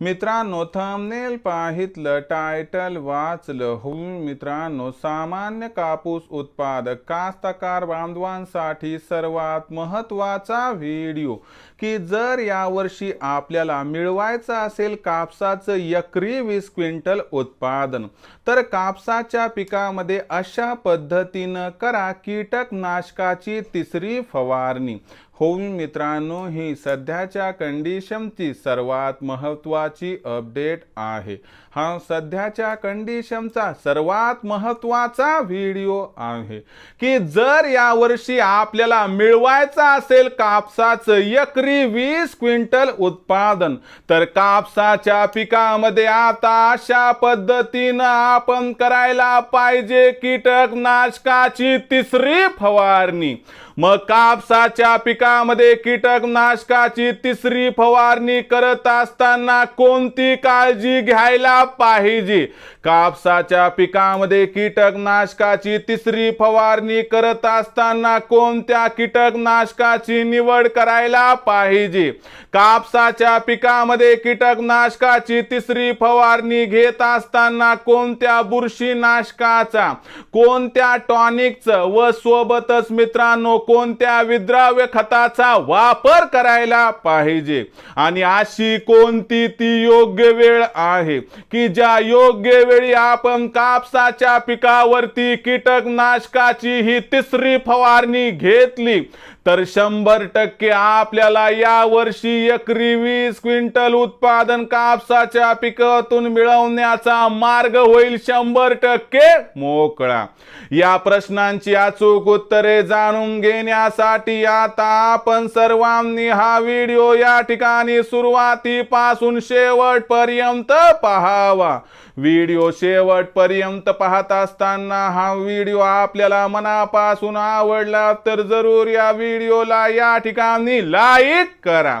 मित्रांनो thumbnail पाहितलं title वाचलं. होऊन मित्रांनो सामान्य कापूस उत्पादक कास्तकार बांधवांसाठी सर्वात महत्त्वाचा व्हिडिओ की जर यावर्षी आपल्याला मिळवायचं असेल कापसाचं एकरी वीस क्विंटल उत्पादन तर कापसाच्या पिकामध्ये अशा पद्धतीनं करा कीटकनाशकाची तिसरी फवारणी. होऊन मित्रांनो ही सध्याच्या कंडिशनची सर्वात महत्वाची अपडेट आहे. हा सध्याच्या कंडिशनचा सर्वात महत्त्वाचा व्हिडिओ आहे. की जर यावर्षी आपल्याला मिळवायचं असेल कापसाचं एकरी वीस क्विंटल उत्पादन तर कापसाच्या पिकामध्ये आता अशा पद्धतीनं आपण करायला पाहिजे कीटकनाशकाची तिसरी फवारणी. मग कापसाच्या पिका पिकामध्ये कीटकनाशकाची तिसरी फवारणी करत असताना कोणती काळजी घ्यायला पाहिजे? कापसाच्या पिकामध्ये कीटकनाशकाची तिसरी फवारणी करत असताना कोणत्या कीटकनाशकाची निवड करायला पाहिजे? कापसाच्या पिकामध्ये कीटकनाशकाची तिसरी फवारणी घेत असताना कोणत्या बुरशीनाशकाचा कोणत्या टॉनिकचं व सोबतच मित्रांनो कोणत्या विद्राव्य खताचा वापर करायला पाहिजे. आणि अशी कोणती ती योग्य वेळ आहे? की ज्या योग्य वेळी आपण कापसाच्या पिकावरती कीटकनाशकाची ही तिसरी फवारणी घेतली तर शंभर टक्के आपल्याला या वर्षी एकरी वीस क्विंटल उत्पादन कापसाच्या पिकातून मिळवण्याचा मार्ग होईल शंभर टक्के मोकळा. या प्रश्नांची अचूक उत्तरे जाणून घेण्यासाठी आता आपण सर्वांनी हा व्हिडिओ या ठिकाणी सुरुवातीपासून शेवटपर्यंत पहावा. व्हिडिओ शेवटपर्यंत पाहत असताना हा व्हिडिओ आपल्याला मनापासून आवडला तर जरूर या व्हिडिओला या ठिकाणी लाईक करा.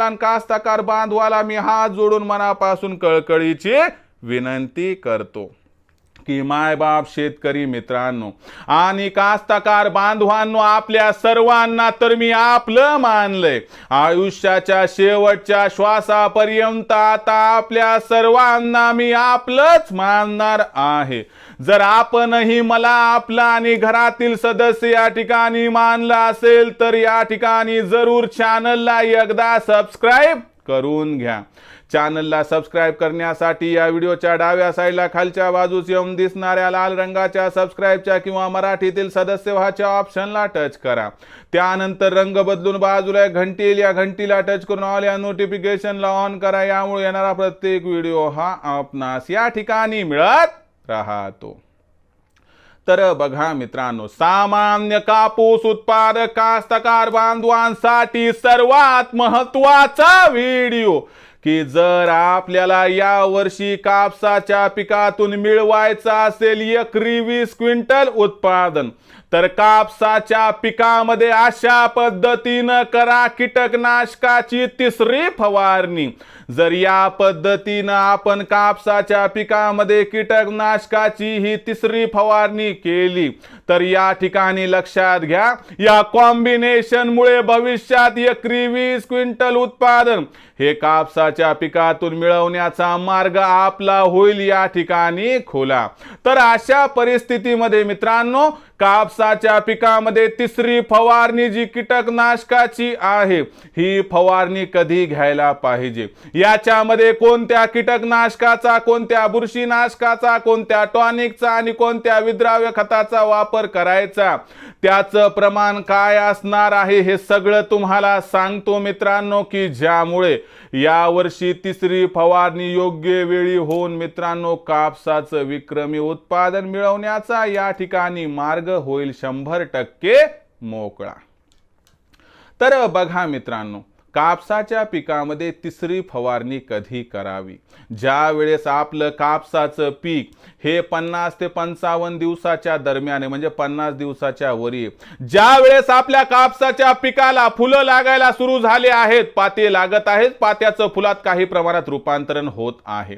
आणि कास्ताकार बांधवाला मी हात जोडून मनापासून कळकळीची विनंती करतो. की मायबाप शेतकरी मित्रांनो. आणि कास्तकार बांधवांनो आपल्या सर्वांना तर मी आपलं मानलंय. आयुष्याच्या शेवटच्या श्वासापर्यंत आता आपल्या सर्वांना मी आपलंच मानणार आहे. जर आपणही मला आपला आणि घरातील सदस्य या ठिकाणी मानला असेल तर या ठिकाणी जरूर चॅनलला एकदा सबस्क्राईब करून घ्या. चॅनलला सबस्क्राईब करण्यासाठी या व्हिडिओच्या डाव्या साईडला खालच्या बाजूस येऊन दिसणाऱ्या लाल रंगाच्या सबस्क्राईबच्या किंवा मराठीतील सदस्य व्हाच्या ऑप्शनला टच करा. त्यानंतर रंग बदलून बाजूला एक घंटी या घंटीला टच करून ऑल या नोटिफिकेशनला ऑन करा. यामुळे येणारा प्रत्येक व्हिडिओ हा आपणास या ठिकाणी मिळत राहतो. तर बघा मित्रांनो सामान्य कापूस उत्पादक कास्तकार बांधवांसाठी सर्वात महत्त्वाचा व्हिडिओ. की जर आपल्याला या वर्षी कापसाच्या पिकातून मिळवायचं असेल एकरी वीस क्विंटल उत्पादन तर कापसाच्या पिकामध्ये अशा पद्धतीनं करा कीटकनाशकाची तिसरी फवारणी. जर या पद्धतीनं आपण कापसाच्या पिकामध्ये कीटकनाशकाची ही तिसरी फवारणी केली तर या ठिकाणी लक्षात घ्या या कॉम्बिनेशनमुळे भविष्यात एकरी वीस क्विंटल उत्पादन हे कापसाच्या पिकातून मिळवण्याचा मार्ग आपला होईल या ठिकाणी खोला. तर अशा परिस्थितीमध्ये मित्रांनो कापसाच्या पिकामध्ये तिसरी फवारणी जी कीटकनाशकाची आहे ही फवारणी कधी घ्यायला पाहिजे? याच्यामध्ये कोणत्या कीटकनाशकाचा कोणत्या बुरशीनाशकाचा कोणत्या टॉनिकचा आणि कोणत्या विद्राव्य खताचा वापर करायचा? त्याचं प्रमाण काय असणार आहे हे सगळं तुम्हाला सांगतो मित्रांनो की ज्यामुळे यावर्षी तिसरी फवारणी योग्य वेळी होऊन मित्रांनो कापसाचं विक्रमी उत्पादन मिळवण्याचा या ठिकाणी मार्ग होईल शंभर टक्के मोकळा. तर बघा मित्रांनो कापसाच्या पिकामध्ये तिसरी फवारणी कधी करावी? ज्या वेळेस आपलं कापसाचं पीक हे पन्नास ते पंचावन्न दिवसाच्या दरम्यान म्हणजे पन्नास दिवसाच्या वरी ज्या वेळेस आपल्या कापसाच्या पिकाला फुलं लागायला सुरू झाले आहेत पाते लागत आहेत पात्याचं फुलात काही प्रमाणात रूपांतरण होत आहे.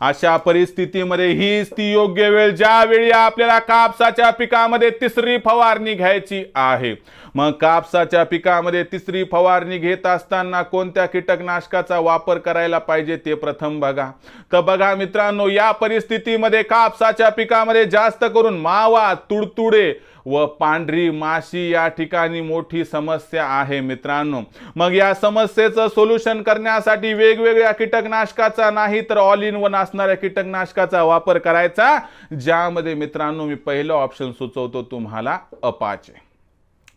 अशा परिस्थितीमध्ये हीच ती योग्य वेळ ज्यावेळी आपल्याला कापसाच्या पिकामध्ये तिसरी फवारणी घ्यायची आहे. मग कापसाच्या पिकामध्ये तिसरी फवारणी घेत असताना कोणत्या कीटकनाशकाचा वापर करायला पाहिजे ते प्रथम बघा. तर बघा मित्रांनो या परिस्थितीमध्ये कापसाच्या पिकामध्ये जास्त करून मावा तुडतुडे व पांढरी माशी या ठिकाणी मोठी समस्या आहे मित्रांनो. मग या समस्येचं सोल्युशन करण्यासाठी वेगवेगळ्या कीटकनाशकाचा नाही तर ऑल इन वन असणाऱ्या कीटकनाशकाचा वापर करायचा. ज्यामध्ये मित्रांनो मी पहिलं ऑप्शन सुचवतो तुम्हाला अपाचे.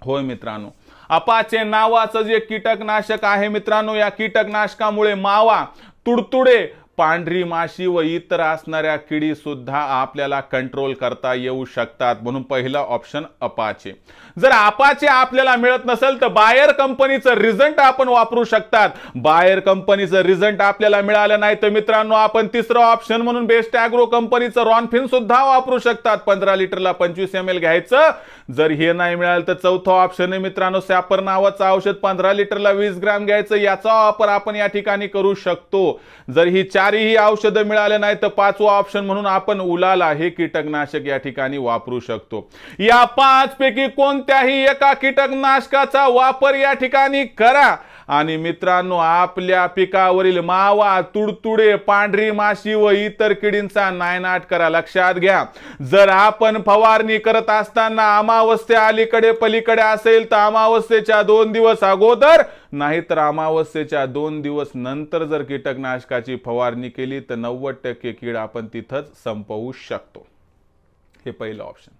होय मित्रांनो. अपाचे नावाचं जे कीटकनाशक आहे मित्रांनो या कीटकनाशकामुळे मावा तुडतुडे पांढरी माशी व इतर असणाऱ्या किडी सुद्धा आपल्याला कंट्रोल करता येऊ शकतात म्हणून पहिला ऑप्शन अपाचे. जर अपाचे आपल्याला मिळत नसेल तर बायर कंपनीचं रिझल्ट आपण वापरू शकतात. बायर कंपनीचं रिझल्ट आपल्याला मिळालं नाही तर मित्रांनो आपण तिसरं ऑप्शन म्हणून बेस्ट अॅग्रो कंपनीचं रॉनफिन सुद्धा वापरू शकतात. पंधरा लिटरला पंचवीस एम एल घ्यायचं. जर हे नाही मिळालं तर चौथं ऑप्शन आहे मित्रांनो सॅपर नावाचं औषध. पंधरा लिटरला वीस ग्रॅम घ्यायचं. याचा वापर आपण या ठिकाणी करू शकतो. जर ही चारही औषधं मिळाले नाही तर पाचवा ऑप्शन म्हणून आपण उलाला हे कीटकनाशक या ठिकाणी वापरू शकतो. या पाच पैकी कोणत्याही एका कीटकनाशकाचा वापर या ठिकाणी करा. आणि मित्रांनो आपल्या पिकावरील मावा तुडतुडे पांढरी माशी व इतर किडींचा नायनाट करा. लक्षात घ्या. जर आपण फवारणी करत असताना अमावस्या अलीकडे पलीकडे असेल तर अमावस्येच्या दोन दिवस अगोदर नाहीतर अमावस्येच्या दोन दिवस नंतर जर कीटकनाशकाची फवारणी केली तर नव्वद टक्के कीड आपण तिथंच संपवू शकतो. हे पहिलं ऑप्शन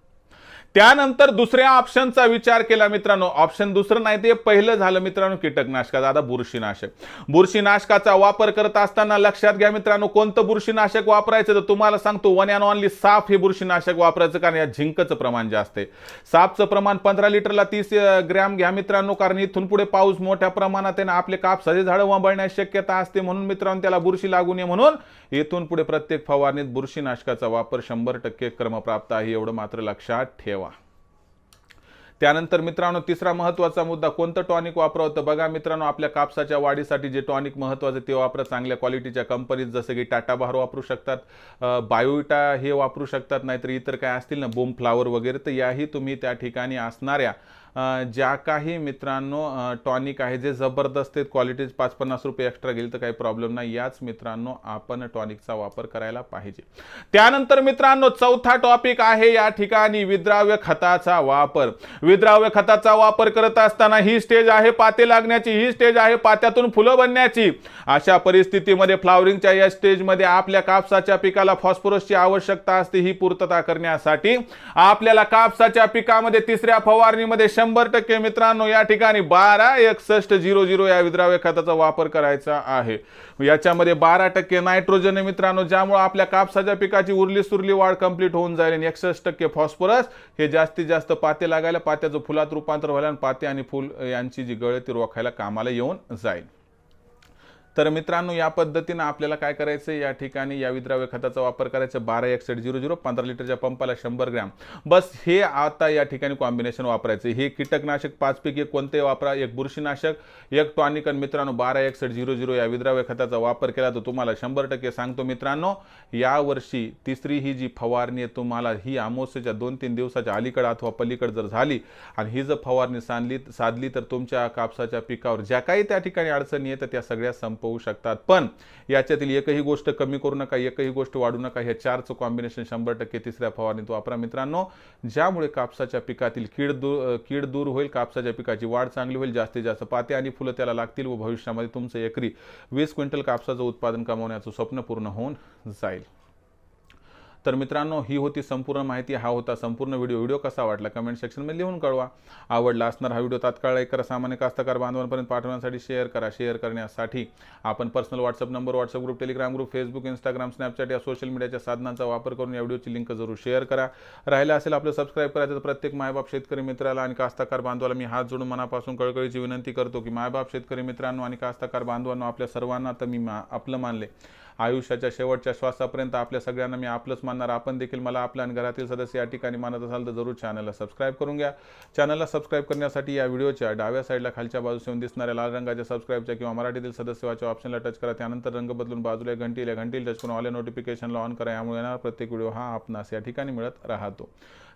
त्यानंतर दुसऱ्या ऑप्शनचा विचार केला मित्रांनो. ऑप्शन दुसरं नाही ते पहिलं झालं मित्रांनो कीटकनाशकाचं आता बुरशीनाशक. बुरशीनाशकाचा वापर करत असताना लक्षात घ्या मित्रांनो कोणतं बुरशीनाशक वापरायचं? तर तुम्हाला सांगतो वन अँड ऑनली साफ हे बुरशीनाशक वापरायचं कारण या झिंकचं प्रमाण जास्त आहे. साफचं प्रमाण पंधरा लिटरला तीस ग्रॅम घ्या मित्रांनो कारण इथून पुढे पाऊस मोठ्या प्रमाणात आहे ना आपले कापसाचे झाडं वंबळण्याची शक्यता असते म्हणून मित्रांनो त्याला बुरशी लागू नये म्हणून इथून पुढे प्रत्येक फवारणीत बुरशीनाशकाचा वापर शंभर टक्के क्रमप्राप्त आहे एवढं मात्र लक्षात ठेवा. त्यानंतर मित्रांनो तिसरा महत्त्वाचा मुद्दा कोणतं टॉनिक वापरावं? तर बघा मित्रांनो आपल्या कापसाच्या वाढीसाठी जे टॉनिक महत्त्वाचं ते वापरा चांगल्या क्वालिटीच्या कंपनीत जसं की टाटा बहार वापरू शकतात बायोटा हे वापरू शकतात नाहीतर इतर काय असतील ना बोम फ्लावर वगैरे तर याही तुम्ही त्या ठिकाणी असणाऱ्या ज्या काही मित्रांनो टॉनिक आहे जे जबरदस्त आहेत क्वालिटीज पाच पन्नास रुपये एक्स्ट्रा गेली तर काही प्रॉब्लेम नाही. याच मित्रांनो आपण टॉनिकचा वापर करायला पाहिजे. त्यानंतर मित्रांनो चौथा टॉपिक आहे या ठिकाणी विद्राव्य खताचा वापर. विद्राव्य खताचा वापर करत असताना ही स्टेज आहे पाते लागण्याची ही स्टेज आहे पात्यातून फुलं बनण्याची. अशा परिस्थितीमध्ये फ्लावरिंगच्या या स्टेजमध्ये आपल्या कापसाच्या पिकाला फॉस्फोरसची आवश्यकता असते ही पूर्तता करण्यासाठी. आपल्याला कापसाच्या पिकामध्ये तिसऱ्या फवारणीमध्ये शंभर टक्के मित्रांनो या ठिकाणी बारा एकसष्ट झिरो झिरो या विद्राव्य खताचा वापर करायचा आहे. याच्यामध्ये बारा टक्के नायट्रोजन आहे मित्रांनो ज्यामुळे आपल्या कापसाच्या पिकाची उरली सुरली वाढ कंप्लीट होऊन जाईल आणि एकसष्ट टक्के फॉस्फरस हे जास्तीत जास्त पाते लागायला पात्याचं फुलात रूपांतर व्हायला आणि पाते आणि फुल यांची जी गळ ती रोखायला कामाला येऊन जाईल. तर मित्रांनो या पद्धतीनं आपल्याला काय करायचं या ठिकाणी या विद्राव्य खताचा वापर करायचा बारा एकसठ झिरो झिरो पंधरा लिटरच्या पंपाला शंभर ग्रॅम. बस हे आता या ठिकाणी कॉम्बिनेशन वापरायचं हे कीटकनाशक पाचपैकी एक कोणते वापरा? एक बुरशीनाशक एक टॉनिक आणि मित्रांनो बारा एकसठ झिरो झिरो या विद्राव्य खताचा वापर केला तर तुम्हाला शंभर टक्के सांगतो मित्रांनो यावर्षी तिसरी ही जी फवारणी आहे तुम्हाला ही अमावस्येच्या दोन तीन दिवसाच्या अलीकडे अथवा पलीकडे जर झाली आणि ही जर फवारणी साधली साधली तर तुमच्या कापसाच्या पिकावर ज्या काही त्या ठिकाणी अडचणी येतात त्या सगळ्या संपवू शकतात. पण याच्यातील एकही गोष्ट कमी करू नका एकही गोष्ट वाढू नका. ह्या चारचं कॉम्बिनेशन शंभर टक्के तिसऱ्या फवारणीत वापरा मित्रांनो. ज्यामुळे कापसाच्या पिकातील कीड दूर कीड दूर होईल कापसाच्या पिकाची वाढ चांगली होईल जास्तीत जास्त पाते आणि फुलं त्याला लागतील व भविष्यामध्ये तुमचं एकरी वीस क्विंटल कापसाचं उत्पादन कमावण्याचं स्वप्न पूर्ण होऊन जाईल. तर मित्रांनो ही होती संपूर्ण माहिती. हा होता संपूर्ण व्हिडिओ. व्हिडिओ कसा वाटला कमेंट सेक्शनमध्ये लिहून कळवा. आवडला असणार हा व्हिडिओ तात्काळ एक करा. सामान्य कास्तकार बांधवांपर्यंत पाठवण्यासाठी शेअर करा. शेअर करण्यासाठी आपण personal WhatsApp number WhatsApp group Telegram group Facebook Instagram Snapchat या सोशल मीडियाच्या साधनांचा वापर करून या व्हिडिओची लिंक जरूर शेअर करा. राहिला असेल आपलं सबस्क्राईब करायचं तर प्रत्येक मायबाप शेतकरी मित्राला आणि कास्तकार बांधवाला मी हात जोडून मनापासून कळकळीची विनंती करतो की मायबाप शेतकरी मित्रांनो आणि कास्तकार बांधवांनो आपल्या सर्वांना तर मी मा आपलं मानले. आयुष्याच्या शेवटच्या श्वासापर्यंत आपल्या सगळ्यांना मी आपलंच मानणार. आपण देखील मला आपल्या आणि घरातील सदस्य या ठिकाणी मानत असाल तर जरूर चॅनलला सबस्क्राईब करून घ्या. चॅनलला सबस्क्राईब करण्यासाठी या व्हिडिओच्या डाव्या साईडला खालच्या बाजूस येऊन दिसणाऱ्या लाल रंगाच्या सबस्क्राईबच्या किंवा मराठीतील सदस्यवाच्या ऑप्शनला टच करा. त्यानंतर रंग बदलून बाजूला एक घंटी घंटीला टच करून ऑल नोटिफिकेशनला ऑन करा. यामुळे येणार प्रत्येक व्हिडिओ हा आपणास या ठिकाणी मिळत राहतो.